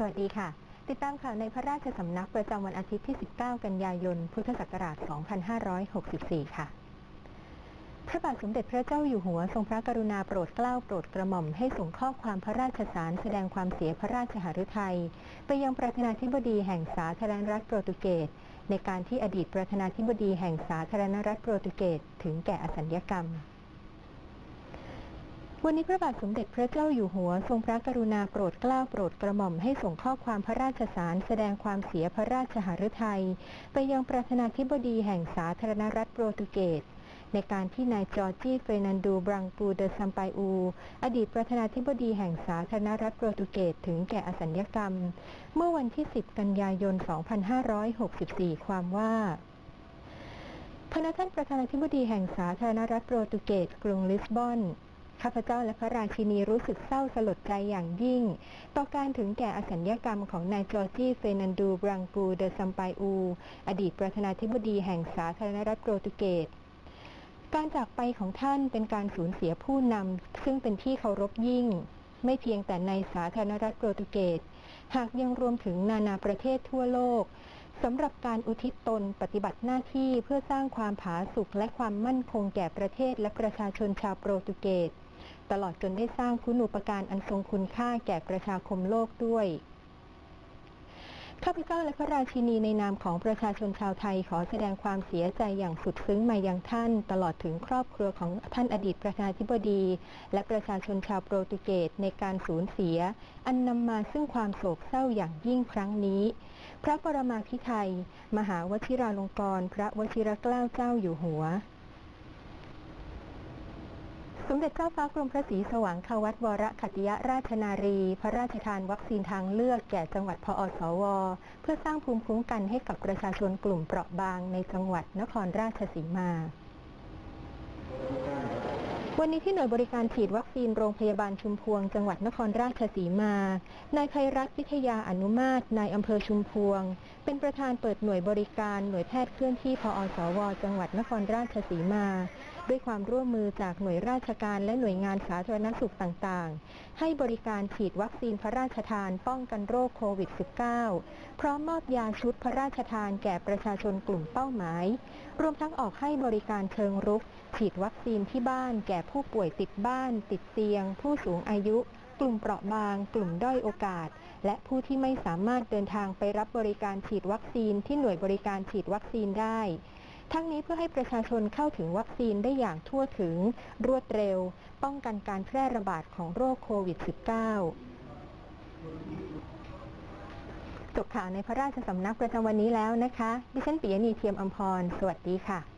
สวัสดีค่ะ ติดตามข่าวในพระราชสำนักประจำวันอาทิตย์ที่ 19 กันยายน พุทธศักราช 2564 ค่ะ พระบาทสมเด็จพระเจ้าอยู่หัวทรงพระกรุณาโปรดเกล้าโปรดกระหม่อมให้ส่งข้อความพระราชสารแสดงความเสียพระราชหฤทัยไปยังประธานาธิบดีแห่งสาธารณรัฐโปรตุเกสในการที่อดีตประธานาธิบดีแห่งสาธารณรัฐโปรตุเกสถึงแก่อสัญญกรรม วันนี้พระบาทสมเด็จพระเจ้าอยู่หัว ทรงพระกรุณาโปรดเกล้าโปรดกระหม่อมให้ส่งข้อความพระราชสารแสดงความเสียพระราชหฤทัย ไปยังประธานาธิบดีแห่งสาธารณรัฐโปรตุเกส ในการที่นายจอร์จีเฟรนันดูบรังปูเดซัมไปอู อดีตประธานาธิบดีแห่งสาธารณรัฐโปรตุเกสถึงแก่อสัญญกรรม เมื่อวันที่ 10 กันยายน 2564 ความว่าพระท่านประธานาธิบดีแห่งสาธารณรัฐโปรตุเกสกรุงลิสบอน ข้าพเจ้าและพระราชินีรู้สึกเศร้าสลดใจอย่างยิ่ง ต่อการถึงแก่อสัญญกรรมของนายจอร์จีเฟนันดูบรังกูเดอซัมไปอู อดีตประธานาธิบดีแห่งสาธารณรัฐโปรตุเกสการจากไปของท่านเป็นการสูญเสียผู้นำซึ่งเป็นที่เคารพยิ่ง ไม่เพียงแต่ในสาธารณรัฐโปรตุเกส หากยังรวมถึงนานาประเทศทั่วโลกสำหรับการอุทิศตนปฏิบัติหน้าที่เพื่อสร้างความผาสุกและความมั่นคงแก่ประเทศและประชาชนชาวโปรตุเกส ตลอดจนได้สร้างคุณูปการอันทรงคุณค่าแก่ประชาคมโลกด้วยข้าพเจ้าและพระราชินีในนามของประชาชนชาวไทยขอแสดงความเสียใจอย่างสุดซึ้งมายังท่าน ตลอดถึงครอบครัวของท่านอดีตประธานาธิบดี และประชาชนชาวโปรตุเกสในการสูญเสีย อันนำมาซึ่งความโศกเศร้าอย่างยิ่งครั้งนี้ พระปรมาภิไธยมหาวชิราลงกรณพระวชิรเกล้าเจ้าอยู่หัว สมเด็จเจ้าฟ้ากรมพระศรีสว่างควัตวรขัติยราชนารี พระราชทานวัคซีนทางเลือกแก่จังหวัดพอสว เพื่อสร้างภูมิคุ้มกันให้กับประชาชนกลุ่มเปราะบางในจังหวัดนครราชสีมา วันนี้ที่หน่วยบริการฉีดวัคซีนโรงพยาบาลชุมพวง จังหวัดนครราชสีมา นายภัยรัตน์วิทยาอนุมาตนายอำเภอชุมพวง เป็นประธานเปิดหน่วยบริการหน่วยแพทย์เคลื่อนที่พอสว จังหวัดนครราชสีมา ด้วยความร่วมมือจากหน่วยราชการและหน่วยงานสาธารณสุขต่างๆ ให้บริการฉีดวัคซีนพระราชทานป้องกันโรคโควิด -19 พร้อมมอบยาชุดพระราชทานแก่ประชาชนกลุ่มเป้าหมาย รวมทั้งออกให้บริการเชิงรุก ฉีดวัคซีนที่บ้านแก่ผู้ป่วยติดบ้าน ติดเตียง ผู้สูงอายุ กลุ่มเปราะบาง กลุ่มด้อยโอกาส และผู้ที่ไม่สามารถเดินทางไปรับบริการฉีดวัคซีนที่หน่วยบริการฉีดวัคซีนได้ ทั้งนี้เพื่อให้ประชาชนเข้าถึงวัคซีนได้อย่างทั่วถึง รวดเร็ว ป้องกันการแพร่ระบาดของโรคโควิด -19 จบข่าวในพระราชสำนักประจำวันนี้แล้วนะคะ ดิฉันปิยณีเทียมอัมพร สวัสดีค่ะ